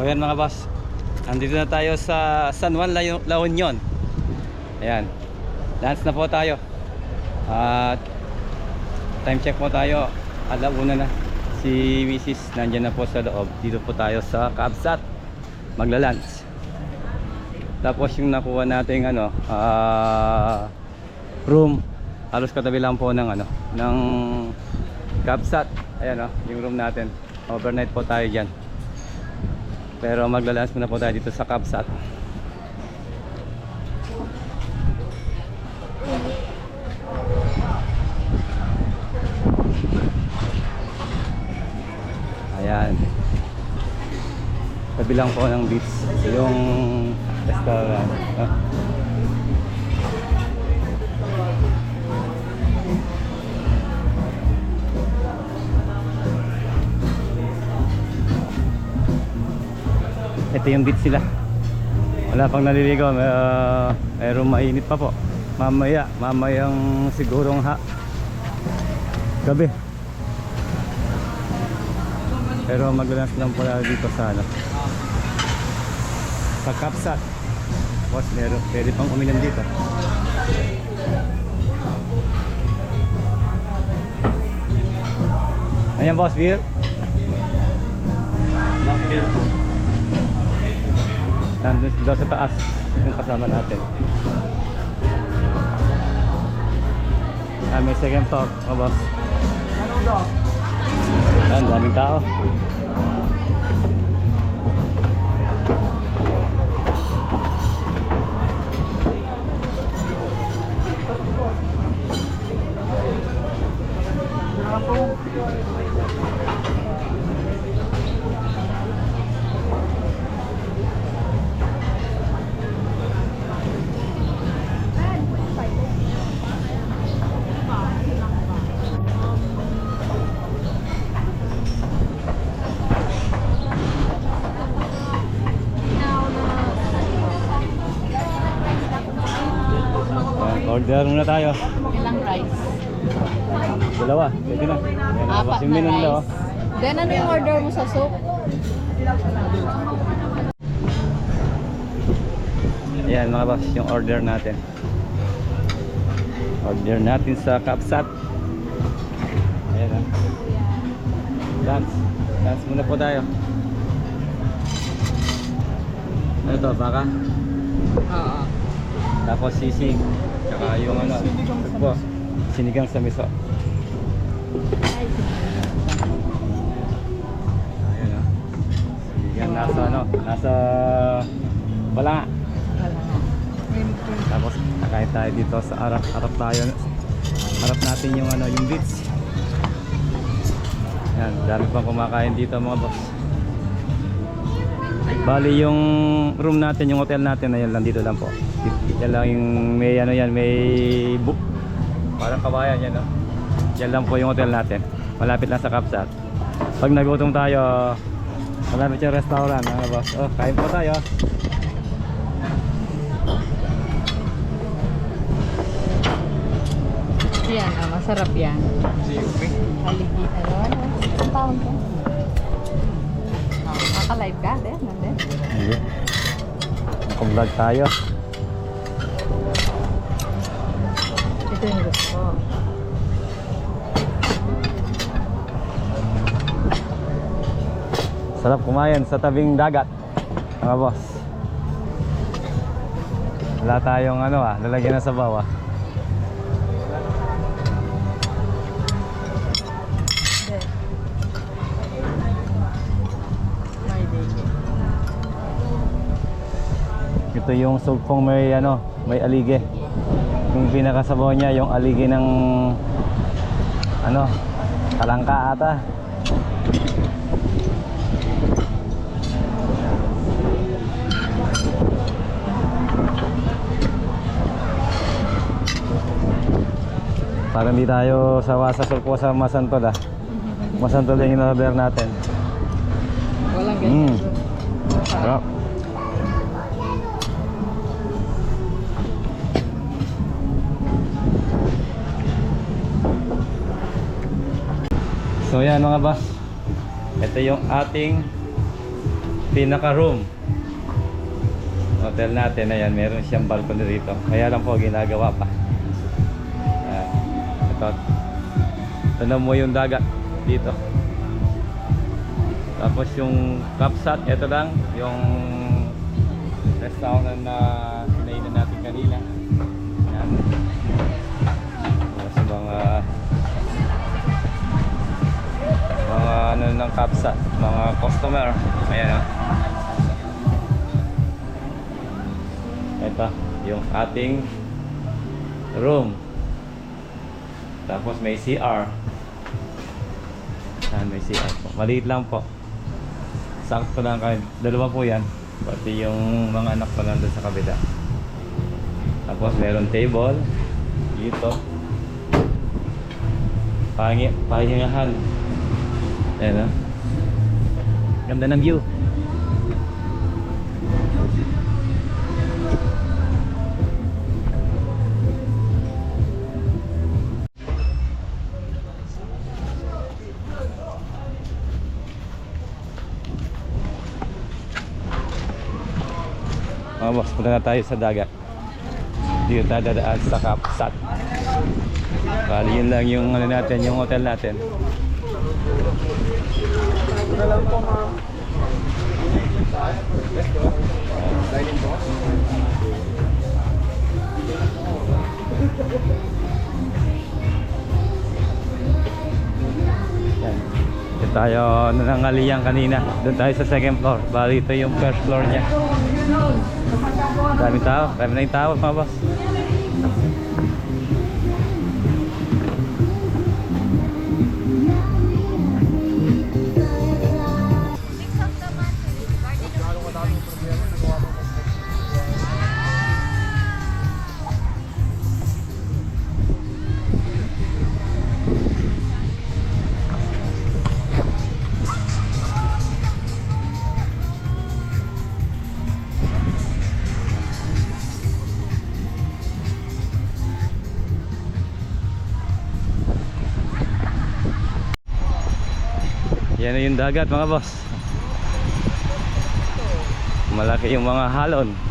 So yan mga boss. Andito na tayo sa San Juan La, Union. Ayan. Dance na po tayo. At time check po tayo. Alauna na. Si Mrs. nandyan na po sa loob. Dito po tayo sa Kabsat. Magla-lunch. Tapos yung nakuha nating ano, ah, room halos katabi lang po ng ano, ng Kabsat. Ayan oh, yung room natin. Overnight po tayo diyan. Pero maglalans muna po tayo dito sa Kabsat. Ayan. Tabi lang po ng beach. Yung restaurant. Ah. Ito yung beach sila. Wala pang naliligaw. May, uh, mayroong mainit pa po. Mamaya, mamayang sigurong ha. Gabi. Pero maglalas lang pala dito sa ano. Sa Kapsat. Boss, meron, pwede pang uminom dito. Ayan boss, beer. Beer. Nandun daw sa taas yung kasama natin. Ah, may second talk, oh, boss. Ayan, daming tao. Ayan, order muna tayo. Ilang rice? Dalawa, pwede na. Ayan, Apat na menu nila, oh. rice. Then ano yung order mo sa soup? Ayan mga boss, yung order natin. Order natin sa Kapsat. Ayan ah. Dance. Dance muna po tayo. Ano to, baka? Oo. Tapos sisig. Tsaka yung ano, po, sinigang sa miso. Ayan ah. Sinigang nasa ano, nasa wala. Tapos kakain tayo dito sa harap, harap tayo. Harap natin yung ano, yung beach. Yan, dami pang kumakain dito mga boss. Bali yung room natin, yung hotel natin, ayun lang dito lang po. Yan lang yung may ano yan, may book. Parang kabayan yan, no? Yan lang po yung hotel natin. Malapit lang sa Kapsat. Pag nagutom tayo, malapit yung restaurant, mga boss. Oh, kain po tayo. Yan, ah, masarap yan. Haligi, ano, ano? Ang taon ko? Oh, Naka-live ka, din, nandun. Hindi. Naka-vlog tayo. Ito yung gusto. Sarap kumain sa tabing dagat. Mga boss. Wala tayong ano ah, lalagyan na sa. May digi. Ito yung sugpong may ano, may alige. Yung pinakasabaw niya, yung alige ng ano, talangka ata. Parang di tayo sawa sa sulpo sa Masantol ah. Masantol yung in-order natin. Walang Mm. ganyan. Sarap. So yan mga boss. Ito yung ating pinaka room hotel natin ayan meron siyang balcony rito. Kaya lang po ginagawa pa. Ayan. ito. Tanong mo yung dagat dito. Tapos yung capsat ito lang yung restaurant na capsat mga customer. Ayan o ito yung ating room. Tapos may CR Ayan, may CR po. Maliit lang po. Sakto lang kahit dalawa po yan. Pati yung mga anak ko nandun sa kabila. Tapos meron table. Dito. Pahingi, pahingahan. Ayan o ganda ng view boss, punta na tayo sa dagat. Dito tayo dadaan sa Kapsat. Bali yun lang yung ano natin, yung hotel natin. Yan. Dito tayo nanangalian kanina. Doon tayo sa second floor. Bali ito yung first floor niya. Daming tao. Dami na yung tao mga boss. Yan na yung dagat mga boss. Malaki yung mga halon.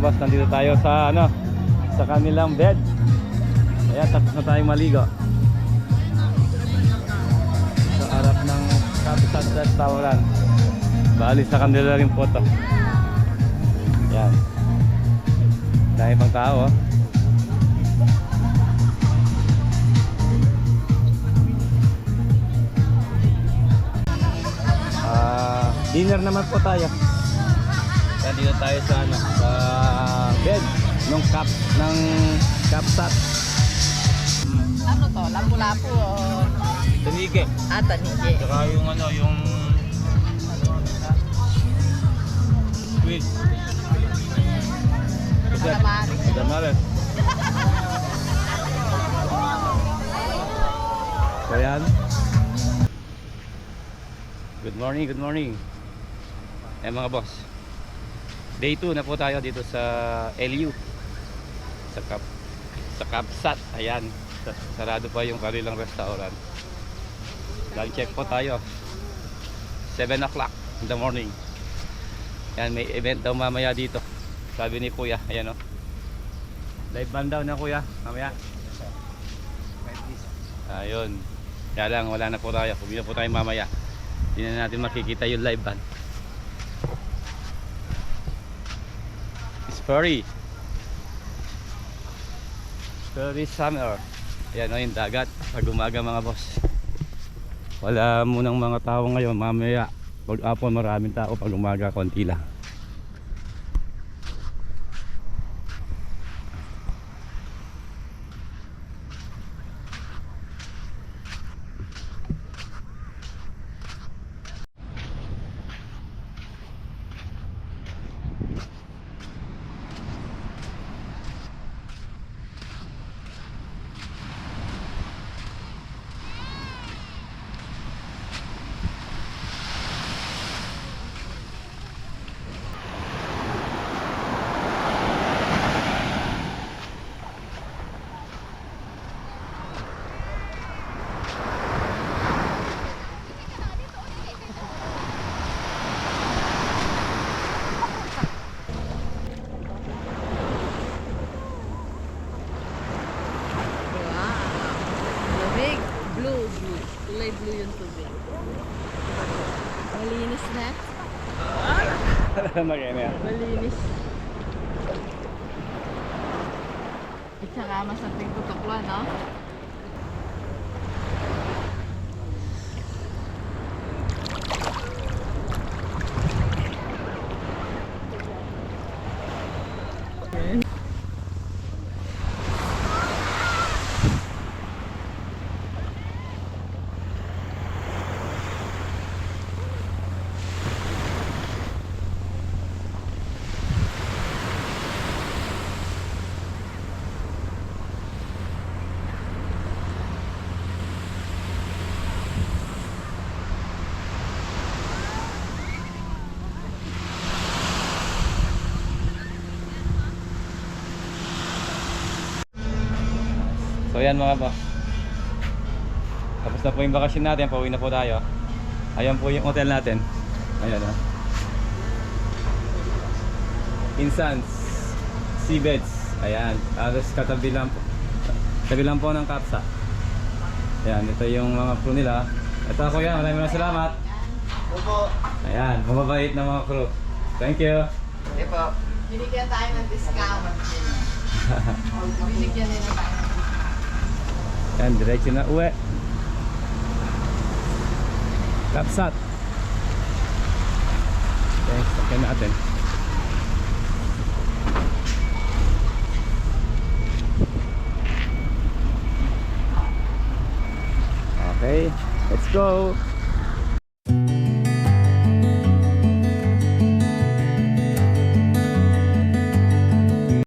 Nandito tayo sa ano, sa kanilang bed. Ayan, tapos na tayong maligo. Sa harap ng Capital Restaurant. Bali sa kanila rin po to. Ayan. Dahil pang tao oh. Ah, dinner naman po tayo. Dito tayo sa ano, sa bed ng cap ng capsat. Ano to? Lapu-lapu o Tunige. ah, tanigi? Saka yung ano, yung squid. Calamari. Calamari. So yan. Good morning, good morning. Eh mga boss. Day 2 na po tayo dito sa LU. Sa Cap sa Capsat. Ayan. Sa- Sarado pa yung kanilang restaurant. Lunch check po tayo. 7 o'clock in the morning. Yan, may event daw mamaya dito. Sabi ni Kuya, ayan o. Live band daw na Kuya, mamaya. Ayun. Kaya lang, wala na po tayo. Pumila po tayo mamaya. Hindi na natin makikita yung live band. It's furry. Furry summer. Ayan o yung dagat. Pag umaga mga boss. Wala munang mga tao ngayon. Mamaya, pag apon maraming tao. Pag umaga, konti lang. Yan. Malinis. At saka masaping tutukla, no? So yan mga boss. Tapos na po yung bakasyon natin, pauwi na po tayo. Ayan po yung hotel natin. Ayan o. Insans Seabeds. Ayan. Tapos katabi lang po. Katabi lang po ng Kapsa. Ayan, ito yung mga crew nila. Ito ako yan, maraming maraming salamat. Opo. Ayan, mababait na mga crew. Thank you. Hindi po. Binigyan tayo ng discount. Binigyan nila tayo Ayan, diretso na uwi. Kapsat. Thanks, sakyan natin. Okay, let's go.